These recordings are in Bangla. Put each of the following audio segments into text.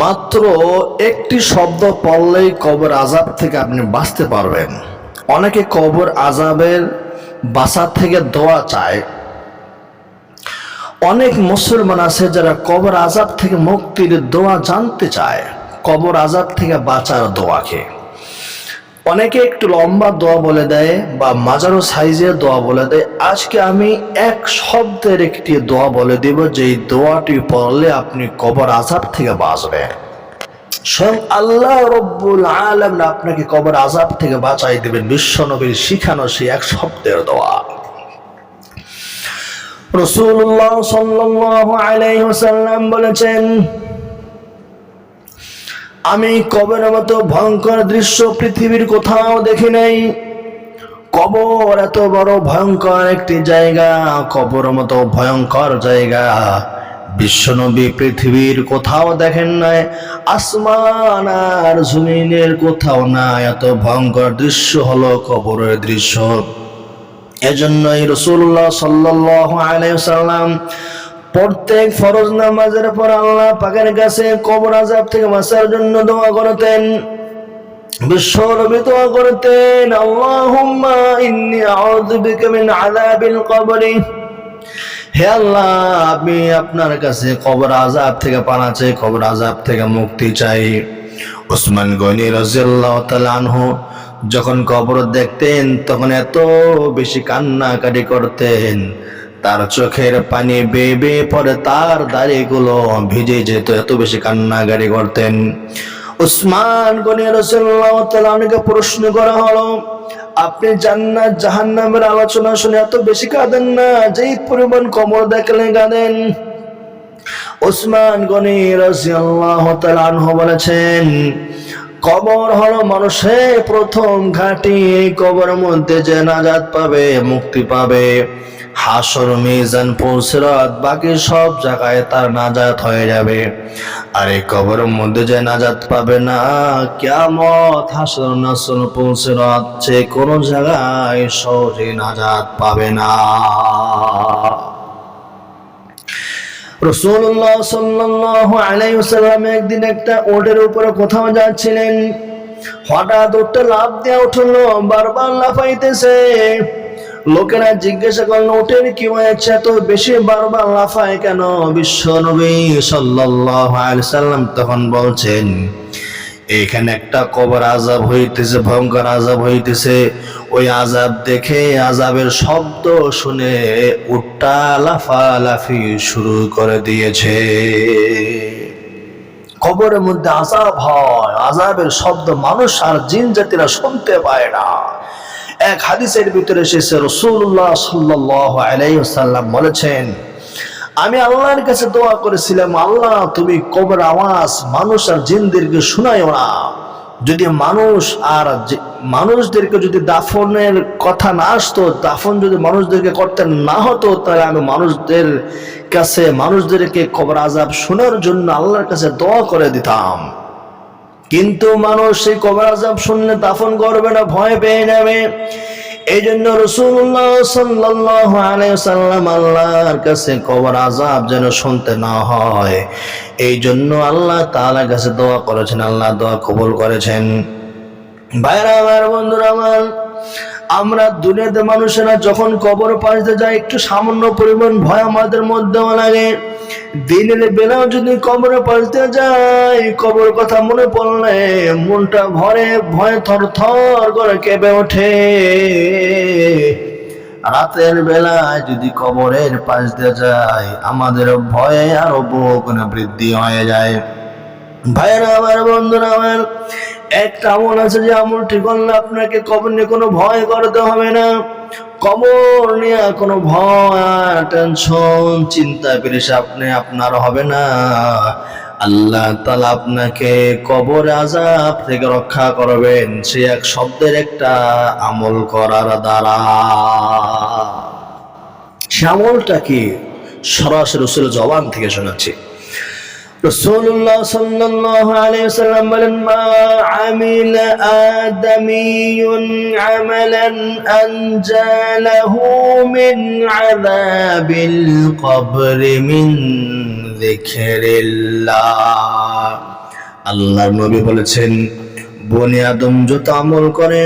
মাত্র একটি শব্দ পড়লেই কবর আজাব থেকে আপনি বাঁচতে পারবেন। অনেকে কবর আজাবের বাসার থেকে দোয়া চায়। অনেক মুসলমান আছে যারা কবর আজাব থেকে মুক্তির দোয়া জানতে চায়। কবর আজাব থেকে বাঁচার দোয়াকে অনেকে একটু লম্বা দোয়া বলে দেয় বা মাজারো সাইজের দোয়া বলে দেয়। আজকে আমি এক শব্দের একটি দোয়া বলে দেব, যেই দোয়াটি পড়লে আপনি কবর আজাব থেকে বাঁচবেন। স্বয়ং আল্লাহ রব্বুল আলম আপনাকে কবর আজাব থেকে বাঁচাই দেবেন। বিশ্ব নবীর শিখানো সেই এক শব্দের দোয়া। রসুল্লাহ সাল্লাল্লাহু আলাইহি বলেছেন আমি কবরের মতো ভয়ঙ্কর দৃশ্য পৃথিবীর কোথাও দেখি নাই। কবর এত বড় ভয়ঙ্কর একটি জায়গা, কবর মতো ভয়ঙ্কর জায়গা। বিশ্বনবী পৃথিবীর কোথাও দেখেন নাই, আসমান আর জমিনের কোথাও না এত ভয়ঙ্কর দৃশ্য হলো কবরের দৃশ্য। এজন্যই রসুল্লাহ সাল্লাহ আলাইসাল্লাম প্রত্যেক ফরজ নামাজের পর আল্লাহ পাকের কাছে কবর আজাব থেকে বাঁচার জন্য দোয়া করতেন। করতেন কবরি। আমি আপনার কাছে থেকে চাই থেকে মুক্তি চাই। আনহু যখন কবর দেখতেন, তখন এত বেশি কান্নাকাটি করতেন। তার চোখের পানি বেয়ে পরে তার দাড়িগুলো ভিজে যেত, এত বেশি কান্নাকাটি করতেন। উসমান গনি তাআলা প্রশ্ন করা হলো, আপনি জান্নাত, জাহান্নামের আলোচনা শুনে এত বেশি কাঁদেন না, যেই পরিমাণ কবর দেখলে কাঁদেন। ওসমান গনি আনহু বলেছেন কবর হলো মানুষের প্রথম ঘাঁটি, এই কবরের মধ্যে যে নাজাত পাবে, মুক্তি পাবে। হাসর, মিজান পৌঁছরাত বাকি সব জায়গায় তার নাজাত হয়ে যাবে। আর এই কবরের মধ্যে যে নাজাত পাবে না কেমত হাসর, নাসর পৌঁছরাত যে কোনো জায়গায় সহজে নাজাত পাবে না। রসুল্লাহ সাল্লাহ আলাইসাল্লাম একদিন একটা ওটের উপরে কোথাও যাচ্ছিলেন। হঠাৎ ওটা লাভ দেওয়া উঠল, বারবার লাফাইতেছে। লোকেরা জিজ্ঞাসা করল, ওটের কি হয়েছে? এত বেশি বারবার লাফায় কেন? বিশ্ব নবী সাল্লাহ সাল্লাম তখন বলছেন, এখানে একটা কবর আজাব হইতেছে, ভয়ঙ্কর আজাব হইতেছে। ওই আজাব দেখে আজাবের শব্দ শুনে উট্টা লাফালাফি শুরু করে দিয়েছে। কবরের মধ্যে আজাব হয় আজাবের শব্দ মানুষ আর জিন জাতিরা শুনতে পায় না। এক হাদিসের ভিতরে এসেছে রসুল্লাহ সাল্লাহ আলাইসাল্লাম বলেছেন, আমি আল্লাহর কাছে দোয়া করেছিলাম, আল্লাহ তুমি কবর আওয়াজ মানুষ আর জিনদেরকে শোনায়ও না। যদি মানুষ আর মানুষদেরকে যদি দাফনের কথা না আসতো, দাফন যদি মানুষদেরকে করতে না হতো, তাহলে আমি মানুষদের কাছে, মানুষদেরকে কবর আজাব শোনার জন্য আল্লাহর কাছে দোয়া করে দিতাম। কিন্তু মানুষ সেই কবর আজাব শুনলে দাফন করবে না, ভয় পেয়ে যাবে। এই জন্য রসুল্লাহ সাল্লাহ আল্লাহর কাছে কবর আজাব যেন শুনতে না হয়। এই জন্য আল্লাহ তাআলার কাছে দোয়া করেছেন, আল্লাহ দোয়া কবুল করেছেন। ভাইরা আমার বন্ধুরা, আমার, আমরা দুনিয়াতে মানুষেরা যখন কবর পাশতে যায় একটু সামান্য পরিমাণ ভয় আমাদের মধ্যেও লাগে। দিনের বেলাও যদি কবরে পাশতে যাই, কবর কথা মনে পড়লে মনটা ভরে, ভয়ে থর থর করে কেঁপে ওঠে। রাতের বেলায় যদি কবরের পাশ দিয়ে যায়, আমাদের ভয়ে আরও বহু গুণে বৃদ্ধি হয়ে যায়। ভাইরা আমার বন্ধুরা, আমার একটা আমল আছে যে আমলটি করলে আপনাকে কবর নিয়ে কোনো ভয় করতে হবে না। কবর নিয়ে কোনো ভয়, টেনশন, চিন্তা পেরেছে আপনি আপনার হবে না। আল্লাহ তালা আপনাকে কবর আজাব থেকে রক্ষা করবেন। সে এক শব্দের একটা আমল করার দ্বারা। সে আমলটা কি সরাসরি জবান থেকে শোনাচ্ছি? রসুল্লাহ সাল্লাল্লাহু আলাইহি ওয়াসাল্লাম বলেন, মা আমিলা আদামিয়ুন আমালান আনজালাহু মিন আযাবিল কবর মিন যিকরিল্লাহ। আল্লাহর নবী বলেছেন, বনি আদম যত আমল করে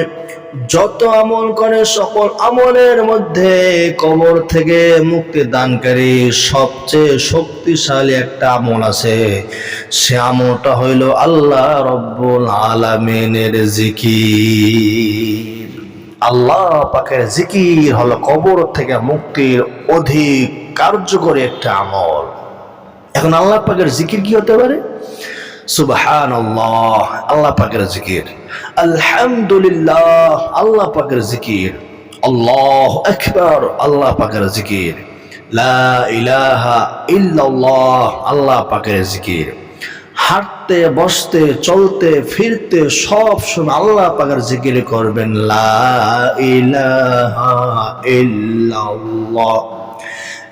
যত আমল করে, সকল আমলের মধ্যে কবর থেকে মুক্তি দানকারী সবচেয়ে শক্তিশালী একটা আমল আছে। সে আমলটা হইল আল্লাহ রব্বুল আলামিনের জিকির। আল্লাহ পাকের জিকির হলো কবর থেকে মুক্তির অধিক কার্যকরী একটা আমল। এখন আল্লাহ পাকের জিকির কি হতে পারে? সুবহান আল্লাহ আল্লাহ পাকের জিকির। আলহামদুলিল্লাহ, আল্লাহ পাকের জিকির। আল্লাহ আকবার, আল্লাহ পাকের জিকির। লা ইলাহা ইল্লাল্লাহ, আল্লাহ পাকের জিকির। হাঁটতে, বসতে, চলতে, ফিরতে, সব সময় আল্লাহ পাকের জিকির করবেন। লা ইলাহা ইল্লাল্লাহ।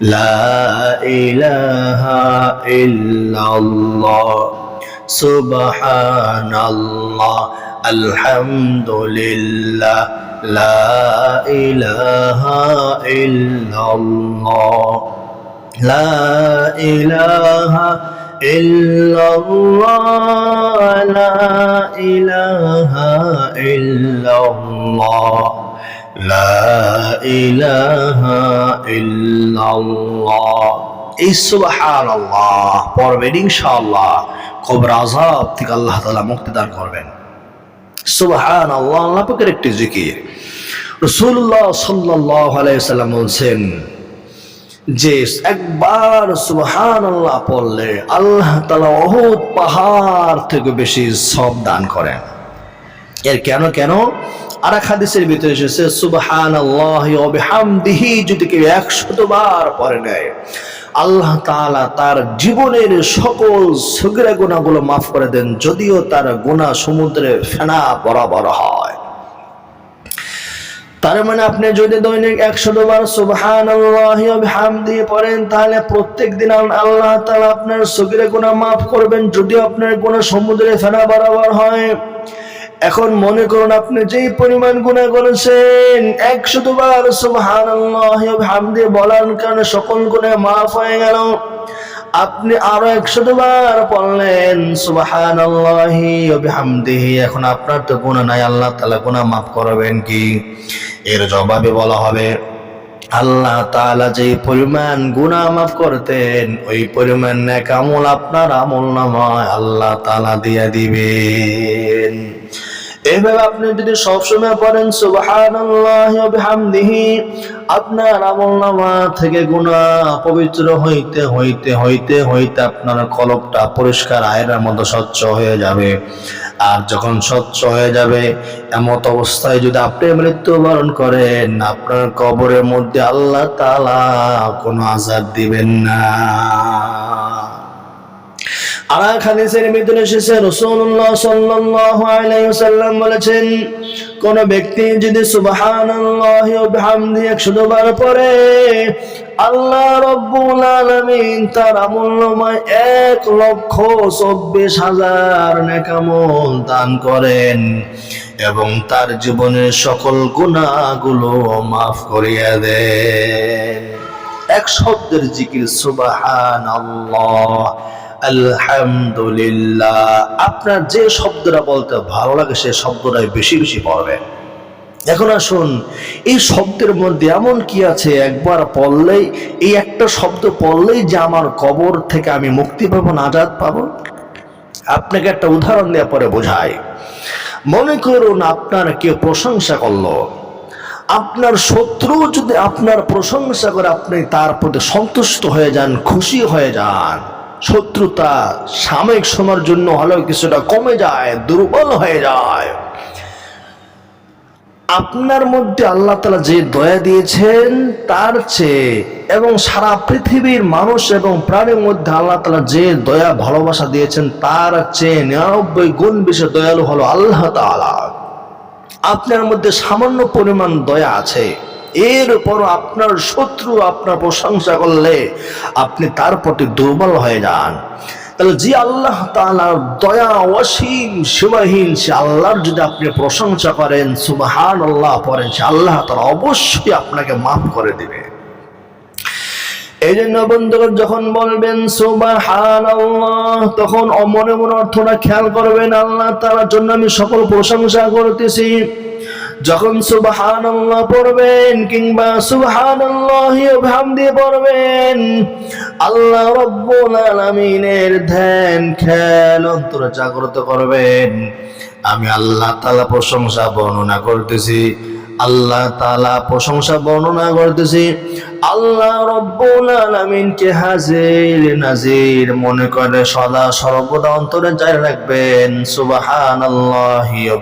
লা ইলাহা ইল্লাল্লাহ। সুবহানাল্লাহ, আলহামদুলিল্লাহ, লা ইলাহা ইল্লাল্লাহ, লা ইলাহা ইল্লাল্লাহ, লা ইলাহা ইল্লাল্লাহ, লা ইলাহা ইল্লাল্লাহ। এই সুবহানাল্লাহ, পড়বেন ইনশাআল্লাহ। কবর আযাব থেকে আল্লাহ তালা মুক্তি দান করবেন। সুবহানাল্লাহ আল্লাহ পাকের একটি জিকির। রাসূলুল্লাহ সাল্লাল্লাহু আলাইহি সাল্লাম বলছেন যে, একবার সুবহানাল্লাহ পড়লে আল্লাহ তালা অহুদ পাহাড় থেকে বেশি সব দান করেন। এর কেন কেন? আর এক হাদিসের ভিতরে এসেছে সুবহান আল্লাহ যদি কেউ একশত বার পরে নেয় আল্লাহ তাআলা তার জীবনের সকল সগিরা গুণাগুলো মাফ করে দেন, যদিও তার গুণা সমুদ্রে ফেনা বরাবর হয়। তার মানে আপনি যদি দৈনিক একশো বার সুবহান দিয়ে পড়েন, তাহলে প্রত্যেক দিন আল্লাহ তাআলা আপনার সগিরে গুণা মাফ করবেন, যদিও আপনার গুণা সমুদ্রে ফেনা বরাবর হয়। এখন মনে করুন আপনি যেই পরিমাণ গুণা করেছেন একশো দুবার সুবহানাল্লাহ হামদি বলার কারণে সকল গুণে মাফ হয়ে গেল। আপনি আরও একশো দুবার পড়লেন বিহামদিহি। এখন আপনার তো গুনাহ নাই, আল্লাহ তাআলা গুণা মাফ করবেন কি? এর জবাবে বলা হবে, আল্লাহ তালা যে পরিমাণ গুণা মাফ করতেন, ওই পরিমাণ নেক আমল আপনার আমল নামায় আল্লাহ তালা দিয়ে দিবেন। এভাবে আপনি যদি সবসময় পড়েন বিহামদিহি, আপনার আমলনামা থেকে গুনাহ পবিত্র হইতে হইতে হইতে হইতে আপনার কলবটা পরিষ্কার আয়রার মতো স্বচ্ছ হয়ে যাবে। আর যখন স্বচ্ছ হয়ে যাবে, এমত অবস্থায় যদি আপনি মৃত্যুবরণ করেন, আপনার কবরের মধ্যে আল্লাহ তালা কোনো আজাদ দিবেন না। আর এক হাদিসের বলেছেন, কোন ব্যক্তি যদি সুবহানাল্লাহি ওয়া বিহামদিহি 100 বার পড়ে, আল্লাহ রব্বুল আলামিন তার আমলনামায় এক লক্ষ চব্বিশ হাজার নেকামল দান করেন এবং তার জীবনের সকল গুনাহগুলো মাফ করিয়া দেন। এক শব্দের জিকির সুবাহান আল্লাহ আলহামদুলিল্লাহ। আপনার যে শব্দটা বলতে ভালো লাগে, সে শব্দটাই বেশি বেশি পড়বেন এখন আসুন, এই শব্দের মধ্যে এমন কি আছে? একবার পড়লেই, এই একটা শব্দ পড়লেই যে আমার কবর থেকে আমি মুক্তি পাবো নাজাদ পাবো? আপনাকে একটা উদাহরণ দেওয়া পরে বোঝায় মনে করুন আপনার কেউ প্রশংসা করল। আপনার শত্রু যদি আপনার প্রশংসা করে, আপনি তার প্রতি সন্তুষ্ট হয়ে যান, খুশি হয়ে যান। শত্রুতা সাময়িক সময়ের জন্য হলেও কিছুটা কমে যায়, দুর্বল হয়ে যায়। আপনার মধ্যে আল্লাহ তালা যে দয়া দিয়েছেন, তার চেয়ে এবং সারা পৃথিবীর মানুষ এবং প্রাণীর মধ্যে আল্লাহ তালা যে দয়া, ভালোবাসা দিয়েছেন, তার চেয়ে নিরানব্বই গুণ বেশি দয়ালু হলো আল্লাহ তালা আপনার মধ্যে সামান্য পরিমাণ দয়া আছে। এর উপর আপনার শত্রু, আপনার প্রশংসা করলে আপনি তার প্রতি দুর্বল হয়ে যান। তাহলে যে আল্লাহ তালার দয়া, অসীম সীমাহীন, সে আল্লাহর যদি আপনি প্রশংসা করেন সুবাহান আল্লাহ পড়েন, সে আল্লাহ তালা অবশ্যই আপনাকে মাফ করে দিবে। এই জন্য বন্ধুগণ, যখন বলবেন সুবহানাল্লাহ, তখন মনে মনে অর্থটা খেয়াল করবেন, আল্লাহ তাআলার জন্য আমি সকল প্রশংসা করতেছি। যখন সুবহানাল্লাহ পড়বেন কিংবা ওয়া দিয়ে পড়বেন, আল্লাহ রব্বুল আলামিনের ধ্যান, খেয়াল, অন্তরে জাগ্রত করবেন। আমি আল্লাহ তালা প্রশংসা বর্ণনা করতেছি। আল্লাহ তাআলা প্রশংসা বর্ণনা করতেছি, আল্লাহ রব্বুল হাজির নাজির মনে করে সদা সর্বদা অন্তরে জারি রাখবেন সুবাহান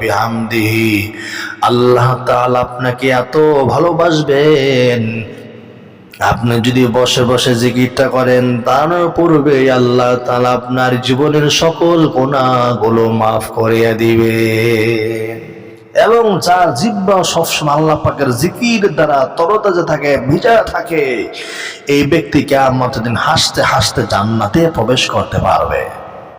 বিহামদিহি। আল্লাহ তাআলা আপনাকে এত ভালোবাসবেন। আপনি যদি বসে বসে জিকিরটা করেন, তার পূর্বে আল্লাহ তাআলা আপনার জীবনের সকল গুনাহগুলো মাফ করিয়া দিবে এবং যার জিব্বা সবসময় আল্লাহ পাকের জিকির দ্বারা তরতাজা থাকে, ভিজা থাকে, এই ব্যক্তিকে আমার দিন হাসতে হাসতে জান্নাতে প্রবেশ করতে পারবে।